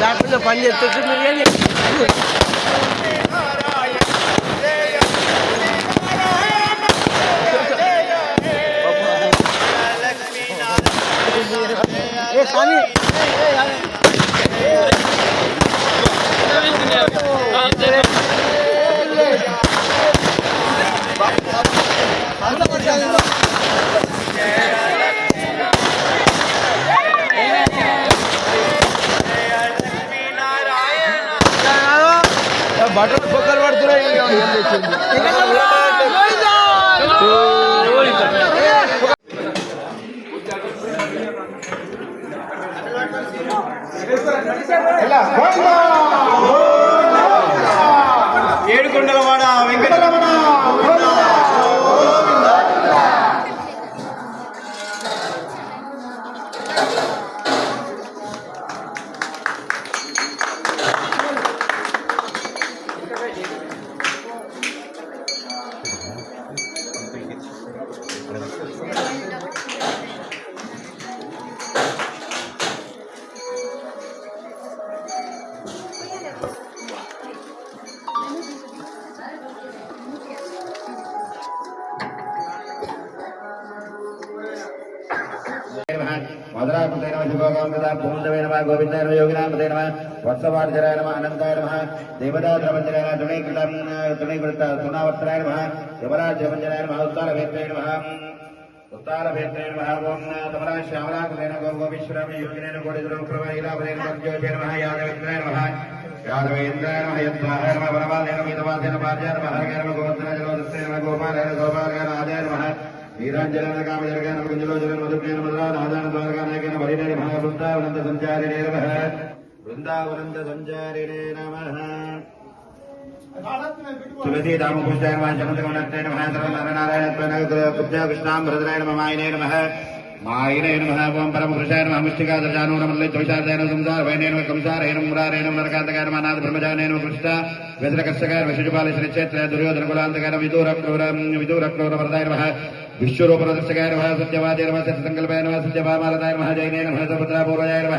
దాంట్లో పని చేస్తుంది మీరు ఏ స్వామి బట్టలు పొక్కలు పడుతున్నాయి. ఏడుకొండలవాడ వెంకట మధురాపతే నమ శుభోగామృత భూందవే నమ గోవిందాయ నమ యోగినామతే నమ వత్సవార్జరాయ నమ అనంతాయ నమ దేవదాద్రవంజనాయ తుణీకృతం తుణీకృత సునావర్తనాయ నమ యువరాజ్యవంజనాయ నమ ఉత్తారవేత్రాయ నమ ఉత్తారవేత్రాయ నమ ఓం తమరా శ్యామలాకృతేన గో గోపీశ్వరం యోగినేన కోటిద్రో ప్రభాయిలాపదేన వర్జ్యోజయ నమ యాదవేంద్రాయ నమ యాదవేంద్రాయ నమ యద్వాహాయ నమ వనవాదేన మితవాదేన పార్యాయ నమ నమ గోవర్ధన జలోదస్తే నమ గోపాలాయ గోపాలాయ నీరాంజన కామజనగాన కుంజలోజన మధుకేన మధురా నాదాన ద్వారకానాయకన వరిణే నమ బృందావనంద సంచారిణే నమ. బృందావనంద సంచారిణే నమ. తులసీ దామ పుష్టాయ నమ చంద్రగమనత్తే నమ సర్వనారాయణ కుబ్జ కృష్ణాం నమ. మాయనే నమ. మాయనే నమ. ఓం నమ ముష్టికా దర్శానో నమ సంసార నమ నమ నమ నరకాంతకాయ నమ నాథ నమ కృష్ణ శ్రీక్షేత్ర దుర్యోధన కులాంతకాయ విదూర క్రూర విదూర క్రూర వరదాయ నమ. విశ్వరూపరదర్శకాయ నమ సత్యవాదే నమ సత్యసంకల్పాయ నమ సత్యభామాలతాయ నమ జైనే నమ సభద్రాపూర్వజాయ నమ